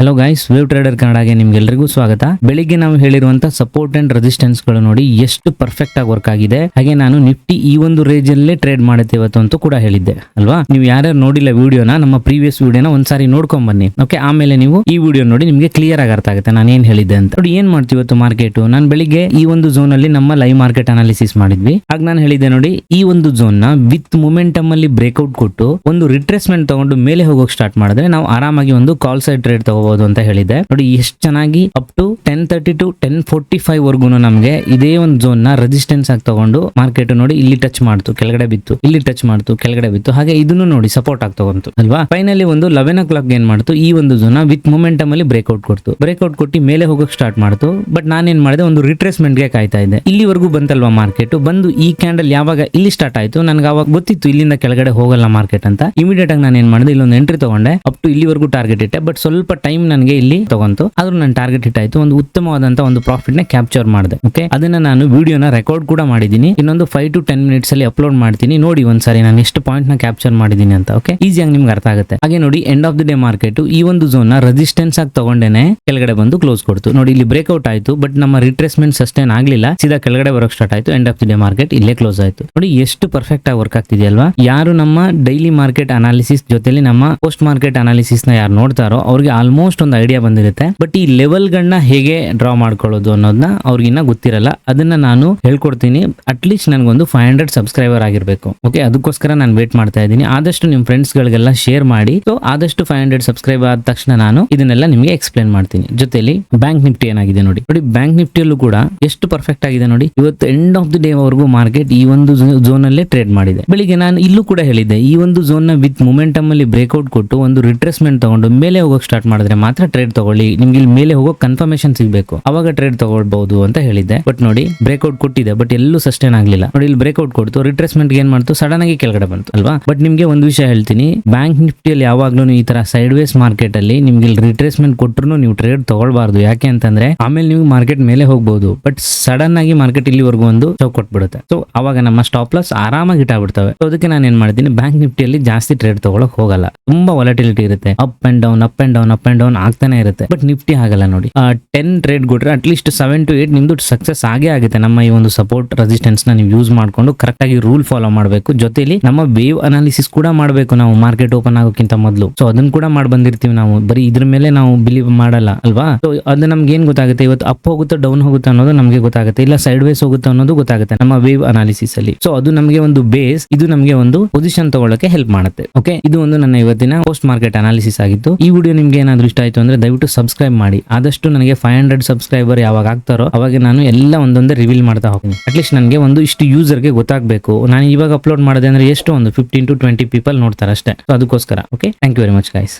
Hello guys wave trader ಕನ್ನಡಗೆ ನಿಮ್ಗೆಲ್ರಿಗೂ ಸ್ವಾಗತ. ಬೆಳಿಗ್ಗೆ ನಾವು ಹೇಳಿರುವಂತ ಸಪೋರ್ಟ್ ಅಂಡ್ ರೆಸಿಸ್ಟೆನ್ಸ್ಗಳು ನೋಡಿ ಎಷ್ಟು ಪರ್ಫೆಕ್ಟ್ ಆಗಿ ವರ್ಕ್ ಆಗಿದೆ. ಹಾಗೆ ನಾನು ನಿಫ್ಟಿ ಈ ಒಂದು ರೇಂಜ್ ಅಲ್ಲೇ ಟ್ರೇಡ್ ಮಾಡುತ್ತೆ ಇವತ್ತು ಅಂತ ಕೂಡ ಹೇಳಿದ್ದೆ, ಅಲ್ವಾ? ನೀವು ಯಾರ್ಯಾರು ನೋಡಿಲ್ಲ ವಿಡಿಯೋನ ನಮ್ಮ ಪ್ರೀವಿಯಸ್ ವಿಡಿಯೋನ ಒಂದ್ಸಾರಿ ನೋಡ್ಕೊಂಡ್ ಬನ್ನಿ. ಓಕೆ ಆಮೇಲೆ ನೀವು ಈ ವಿಡಿಯೋ ನೋಡಿ ನಿಮ್ಗೆ ಕ್ಲಿಯರ್ ಆಗಿ ಅರ್ಥ ಆಗುತ್ತೆ. ನಾನು ಏನ್ ಹೇಳಿದ್ದೆ ಅಂತ. ನೋಡಿ, ಏನ್ ಮಾಡ್ತೀವಿ ಇವತ್ತು ಮಾರ್ಕೆಟ್ ನಾನು ಬೆಳಿಗ್ಗೆ ಈ ಒಂದು ಝೋನ್ ಅಲ್ಲಿ ನಮ್ಮ ಲೈವ್ ಮಾರ್ಕೆಟ್ ಅನಾಲಿಸಿಸ್ ಮಾಡಿದ್ವಿ. ಆಗ ನಾನು ಹೇಳಿದ್ದೆ ನೋಡಿ, ಈ ಒಂದು ಝೋನ್ನ ವಿತ್ ಮೊಮೆಂಟಮ್ ಅಲ್ಲಿ ಬ್ರೇಕ್ಔಟ್ ಕೊಟ್ಟು ಒಂದು ರಿಟ್ರೆಸ್ಮೆಂಟ್ ತಗೊಂಡು ಮೇಲೆ ಹೋಗೋಕೆ ಸ್ಟಾರ್ಟ್ ಮಾಡಿದ್ರೆ ನಾವು ಆರಾಮಾಗಿ ಒಂದು ಕಾಲ್ ಸೈಡ್ ಟ್ರೇಡ್ ಅಂತ ಹೇಳಿದೆ ನೋಡಿ, ಎಷ್ಟು ಚೆನ್ನಾಗಿ up to ten thirty to ten forty five ವರ್ಗು ನಮಗೆ ಇದೇ ಒಂದು ಝೋನ್ನ ರೆಸಿಸ್ಟೆನ್ಸ್ ಆಗಿ ತಗೊಂಡು ಮಾರ್ಕೆಟ್ ನೋಡಿ ಇಲ್ಲಿ ಟಚ್ ಮಾಡ್ತು, ಕೆಳಗಡೆ ಬಿತ್ತು, ಇಲ್ಲಿ ಟಚ್ ಮಾಡ್ತು, ಕೆಳಗಡೆ ಬಿತ್ತು, ಹಾಗೆ ಇದನ್ನು ನೋಡಿ ಸಪೋರ್ಟ್ ಆಗಿ ತಗೊಂತು, ಅಲ್ವಾ? ಫೈನಲಿ ಒಂದು ಲೆವೆನ್ ಓ ಕ್ಲಾಕ್ ಏನ್ ಮಾಡ್ತು, ಈ ಒಂದು ಝೋನ್ ವಿತ್ ಮೊಮೆಂಟಮ್ ಅಲ್ಲಿ ಬ್ರೇಕ್ಔಟ್ ಕೊಡ್ತು. ಬ್ರೇಕ್ಔಟ್ ಕೊಟ್ಟು ಮೇಲೆ ಹೋಗೋಕೆ ಸ್ಟಾರ್ಟ್ ಮಾಡ್ತು ಬಟ್ ನಾನೇನ್ ಮಾಡಿದೆ, ಒಂದು ರಿಟ್ರೇಸ್ಮೆಂಟ್ಗೆ ಕಾಯ್ತಾ ಇದ್ದೆ. ಇಲ್ಲಿವರೆಗೂ ಬಂತಲ್ವಾ ಮಾರ್ಕೆಟ್ ಬಂದು ಈ ಕ್ಯಾಂಡಲ್ ಯಾವಾಗ ಇಲ್ಲಿ ಸ್ಟಾರ್ಟ್ ಆಯ್ತು, ನನಗೆ ಅವಾಗ ಗೊತ್ತಿತ್ತು ಇಲ್ಲಿಂದ ಕೆಳಗಡೆ ಹೋಗಲ್ಲ ಮಾರ್ಕೆಟ್ ಅಂತ. ಇಮಿಡಿಯೇಟ್ ಆಗಿ ನಾನು ಏನ್ ಮಾಡಿದೆ, ಇಲ್ಲೊಂದು ಎಂಟ್ರಿ ತಗೊಂಡೆ ಅಪ್ ಟು ಇಲ್ಲಿವರೆಗೂ ಟಾರ್ಗೆಟ್ ಇಟ್ಟೆ ಬಟ್ ಸ್ವಲ್ಪ ಟೈಮ್ ನನಗೆ ಇಲ್ಲಿ ತಗೊಂತು. ಆದ್ರೂ ನನ್ನ ಟಾರ್ಗೆಟ್ ಹಿಟ್ ಆಯ್ತು. ಒಂದು ಉತ್ತಮವಾದಂತ ಒಂದು ಪ್ರಾಫಿಟ್ನ ಕ್ಯಾಪ್ಚರ್ ಮಾಡಿದೆ. ಓಕೆ ಅದನ್ನ ನಾನು ವಿಡಿಯೋನ ರೆಕಾರ್ಡ್ ಕೂಡ ಮಾಡಿದ್ದೀನಿ. ಇನ್ನೊಂದು ಫೈವ್ ಟು ಟೆನ್ ಮಿನಿಟ್ಸ್ ಅಲ್ಲಿ ಅಪ್ಲೋಡ್ ಮಾಡ್ತೀನಿ. ನೋಡಿ ಒಂದ್ಸರಿ ನಾನು ಎಷ್ಟು ಪಾಯಿಂಟ್ನ ಕ್ಯಾಪ್ಚರ್ ಮಾಡಿದ್ದೀನಿ ಅಂತ. ಓಕೆ ಈಸಿಯಾಗಿ ನಿಮ್ಗೆ ಅರ್ಥ ಆಗುತ್ತೆ. ಹಾಗೆ ನೋಡಿ end of the day market ಈ ಒಂದು ಝೋನ್ನ ರೆಸಿಸ್ಟೆನ್ಸ್ ಆಗಿ ತಗೊಂಡೇನೆ ಕೆಳಗಡೆ ಬಂದು ಕ್ಲೋಸ್ ಕೊಡ್ತು. ನೋಡಿ, ಇಲ್ಲಿ ಬ್ರೇಕ್ಔಟ್ ಆಯ್ತು ಬಟ್ ನಮ್ಮ ರಿಟ್ರೆಸ್ಮೆಂಟ್ ಸಸ್ಟೈನ್ ಆಗಲಿಲ್ಲ. ಸೀದಾ ಕೆಳಗಡೆ ಬರೋಕ್ ಸ್ಟಾರ್ಟ್ ಆಯ್ತು. End of the day market ಇಲ್ಲೇ ಕ್ಲೋಸ್ ಆಯ್ತು. ನೋಡಿ, ಎಷ್ಟು ಪರ್ಫೆಕ್ಟ್ ಆಗಿ ವರ್ಕ್ ಆಗ್ತಿದೆಯಲ್ವಾ? ಯಾರು ನಮ್ಮ ಡೈಲಿ ಮಾರ್ಕೆಟ್ ಅನಾಲಿಸಿಸ್ ಜೊತೆಲಿ ನಮ್ಮ ಪೋಸ್ಟ್ ಮಾರ್ಕೆಟ್ ಅನಾಲಿಸಿಸ್ನ ಯಾರು ನೋಡ್ತಾರೋ, ಅವ್ರಿಗೆ ಆಲ್ಮೋಸ್ಟ್ ಒಂದು ಐಡಿಯಾ ಬಂದಿರುತ್ತೆ. ಬಟ್ ಈ ಲೆವೆಲ್ ಗಳನ್ನ ಹೇಗೆ ಡ್ರಾ ಮಾಡ್ಕೊಳ್ಳೋದು ಅನ್ನೋದನ್ನ ಅವ್ರಿಗಿನ್ನ ಗೊತ್ತಿರಲ್ಲ. ಅದನ್ನ ನಾನು ಹೇಳ್ಕೊಡ್ತೀನಿ. ಅಟ್ಲೀಸ್ಟ್ ನನಗೊಂದು ಫೈವ್ ಹಂಡ್ರೆಡ್ ಸಬ್ಸ್ಕ್ರೈಬರ್ ಆಗಿರಬೇಕು. ಓಕೆ ಅದಕ್ಕೋಸ್ಕರ ನಾನು ವೇಟ್ ಮಾಡ್ತಾ ಇದ್ದೀನಿ. ಆದಷ್ಟು ನಿಮ್ಮ ಫ್ರೆಂಡ್ಸ್ ಗಳಿಗೆಲ್ಲ ಶೇರ್ ಮಾಡಿ. ಸೊ ಆದಷ್ಟು ಫೈವ್ ಹಂಡ್ರೆಡ್ ಸಬ್ಸ್ಕ್ರೈಬ್ ಆದ ತಕ್ಷಣ ನಾನು ಇದನ್ನೆಲ್ಲ ನಿಮಗೆ ಎಕ್ಸ್ಪ್ಲೇನ್ ಮಾಡ್ತೀನಿ. ಜೊತೆಲಿ ಬ್ಯಾಂಕ್ ನಿಫ್ಟಿ ಏನಾಗಿದೆ ನೋಡಿ. ನೋಡಿ ಬ್ಯಾಂಕ್ ನಿಫ್ಟಿಯಲ್ಲೂ ಕೂಡ ಎಷ್ಟು ಪರ್ಫೆಕ್ಟ್ ಆಗಿದೆ ನೋಡಿ. ಇವತ್ತು ಎಂಡ್ ಆಫ್ ದಿ ಡೇ ವರೆಗೂ ಮಾರ್ಕೆಟ್ ಈ ಒಂದು ಝೋನ್ ಅಲ್ಲೇ ಟ್ರೇಡ್ ಮಾಡಿದೆ. ಬೆಳಿಗ್ಗೆ ನಾನು ಇಲ್ಲೂ ಕೂಡ ಹೇಳಿದ್ದೆ. ಈ ಒಂದು ಝೋನ್ನ ವಿತ್ ಮೊಮೆಂಟಮ್ ಅಲ್ಲಿ ಬ್ರೇಕ್ಔಟ್ ಕೊಟ್ಟು ಒಂದು ರಿಟ್ರೆಸ್ಮೆಂಟ್ ತಗೊಂಡು ಮೇಲೆ ಹೋಗೋಕೆ ಸ್ಟಾರ್ಟ್ ಮಾಡಿದ್ರೆ ಮಾತ್ರ ಟ್ರೇಡ್ ತಗೊಳ್ಳಿ. ನಿಮ್ಗೆ ಇಲ್ಲಿ ಮೇಲೆ ಹೋಗೋ ಕನ್ಫರ್ಮೇಶನ್ ಸಿಗಬೇಕು. ಅವಾಗ ಟ್ರೇಡ್ ತಗೊಳ್ಬಹುದು ಅಂತ ಹೇಳಿದ್ದೆ. ಬಟ್ ನೋಡಿ ಬ್ರೇಕ್ಔಟ್ ಕೊಟ್ಟಿದೆ ಬಟ್ ಎಲ್ಲೂ ಸಸ್ಟೈನ್ ಆಗಲಿಲ್ಲ. ನೋಡಿ, ಇಲ್ಲಿ ಬ್ರೇಕ್ಔಟ್ ಕೊಡ್ತು ರಿಟ್ರೇಸ್ಮೆಂಟ್ ಏನ್ ಮಾಡ್ತು ಸಡನ್ ಆಗಿ ಕೆಳಗಡೆ ಬಂತು, ಅಲ್ವಾ? ಬಟ್ ನಿಮ್ಗೆ ಒಂದು ವಿಷಯ ಹೇಳ್ತೀನಿ. ಬ್ಯಾಂಕ್ ನಿಫ್ಟಿಯಲ್ಲಿ ಯಾವಾಗ್ಲೂ ಈ ತರ ಸೈಡ್ ವೇಸ್ ಮಾರ್ಕೆಟ್ ಅಲ್ಲಿ ನಿಮ್ಗೆ ಇಲ್ಲಿ ರಿಟ್ರೇಸ್ಮೆಂಟ್ ಕೊಟ್ಟರು ನೀವು ಟ್ರೇಡ್ ತಗೊಳ್ಬಾರ್ದು. ಯಾಕೆ ಅಂತಂದ್ರೆ, ಆಮೇಲೆ ನೀವು ಮಾರ್ಕೆಟ್ ಮೇಲೆ ಹೋಗ್ಬಹುದು ಬಟ್ ಸಡನ್ ಆಗಿ ಮಾರ್ಕೆಟ್ ಇಲ್ಲಿವರೆಗೂ ಒಂದು ಚೌಕ್ ಕೊಟ್ಬಿಡುತ್ತೆ. ಸೊ ಅವಾಗ ನಮ್ಮ ಸ್ಟಾಪ್ ಲಾಸ್ ಆರಾಮಾಗಿ ಇಟ್ಟಾಗ್ಬಿಡ್ತವೆ. ಅದಕ್ಕೆ ನಾನು ಏನ್ ಮಾಡ್ತೀನಿ? ಬ್ಯಾಂಕ್ ನಿಫ್ಟಿಯಲ್ಲಿ ಜಾಸ್ತಿ ಟ್ರೇಡ್ ತಗೊಳಕ್ ಹೋಗಲ್ಲ. ತುಂಬಾ ವಾಲಟಿಲಿಟಿ ಇರುತ್ತೆ. Up and down up and down up and down ಆಗ್ತಾನೆ ಇರುತ್ತೆ. ಬಟ್ ನಿಫ್ಟಿ ಆಗಲ್ಲ ನೋಡಿ. ಟೆನ್ ಟ್ರೇಡ್ ಕೊಟ್ರೆ at least seven to eight ನಿಮ್ದು ಸಕ್ಸಸ್ ಆಗೇ ಆಗುತ್ತೆ. ನಮ್ಮ ಈ ಒಂದು ಸಪೋರ್ಟ್ ರೆಸಿಸ್ಟೆನ್ಸ್ನ ನೀವು ಯೂಸ್ ಮಾಡ್ಕೊಂಡು ಕರೆಕ್ಟ್ ಆಗಿ ರೂಲ್ ಫಾಲೋ ಮಾಡಬೇಕು. ಜೊತೆಲಿ ನಮ್ಮ ವೇವ್ ಅನಾಲಿಸಿಸ್ ಕೂಡ ಮಾಡಬೇಕು ನಾವು. ಮಾರ್ಕೆಟ್ ಓಪನ್ ಆಗೋಕ್ಕಿಂತ ಮೊದಲು. ಸೊ ಅದನ್ನ ಕೂಡ ಮಾಡಿ ಬಂದಿರ್ತೀವಿ ನಾವು. ಬರೀ ಇದ್ರ ಮೇಲೆ ನಾವು ಬಿಲೀವ್ ಮಾಡಲ್ಲ, ಅಲ್ವಾ? ಸೊ ಅದು ನಮ್ಗೆ ಏನ್ ಗೊತ್ತಾಗುತ್ತೆ? ಇವತ್ತು ಅಪ್ ಹೋಗುತ್ತೋ ಡೌನ್ ಹೋಗುತ್ತೆ ಅನ್ನೋದು ನಮಗೆ ಗೊತ್ತಾಗುತ್ತೆ. ಇಲ್ಲ ಸೈಡ್ ವೇಸ್ ಹೋಗುತ್ತೆ ಅನ್ನೋದು ಗೊತ್ತಾಗುತ್ತೆ ನಮ್ಮ ವೇವ್ ಅನಾಲಿಸಿಸ್ ಅಲ್ಲಿ. ಸೊ ಅದು ನಮಗೆ ಒಂದು ಬೇಸ್ ಇದು ನಮಗೆ ಒಂದು ಪೊಸಿಷನ್ ತಗೊಳ್ಳಕ್ಕೆ ಹೆಲ್ಪ್ ಮಾಡುತ್ತೆ. ಓಕೆ ಇದು ಒಂದು ನನ್ನ ಇವತ್ತಿನ ಪೋಸ್ಟ್ ಮಾರ್ಕೆಟ್ ಅನಾಲಿಸಿಸ್ ಆಗಿತ್ತು. ಈ ವಿಡಿಯೋ ನಿಮ್ಗೆ ಏನಾದ್ರು ಇಷ್ಟ ಆಯ್ತು ಅಂದ್ರೆ ದಯವಿಟ್ಟು ಸಬ್ಸ್ಕ್ರೈಬ್ ಮಾಡಿ. ಆದಷ್ಟು ನನಗೆ ಫೈವ್ ಹಂಡ್ರೆಡ್ ಸಬ್ಸ್ಕ್ರೈಬರ್ ಯಾವಾಗ ಆಗ್ತಾರೋ ಅವಾಗ ನಾನು ಎಲ್ಲ ಒಂದೊಂದೇ ರಿವೀಲ್ ಮಾಡ್ತಾ ಹೋಗ್ತೀನಿ. ಅಟ್ಲೀಸ್ಟ್ ನನಗೆ ಒಂದು ಇಷ್ಟು ಯೂಸರ್ಗೆ ಗೊತ್ತಾಗಬೇಕು. ನಾನು ಇವಾಗ ಅಪ್ಲೋಡ್ ಮಾಡಿದೆ ಅಂದ್ರೆ ಎಷ್ಟು ಒಂದು ಫಿಫ್ಟೀನ್ ಟು ಟ್ವೆಂಟಿ ಪೀಪಲ್ ನೋಡ್ತಾರೆ ಅಷ್ಟೇ. ಅದಕ್ಕೋಸ್ಕರ okay thank you very much guys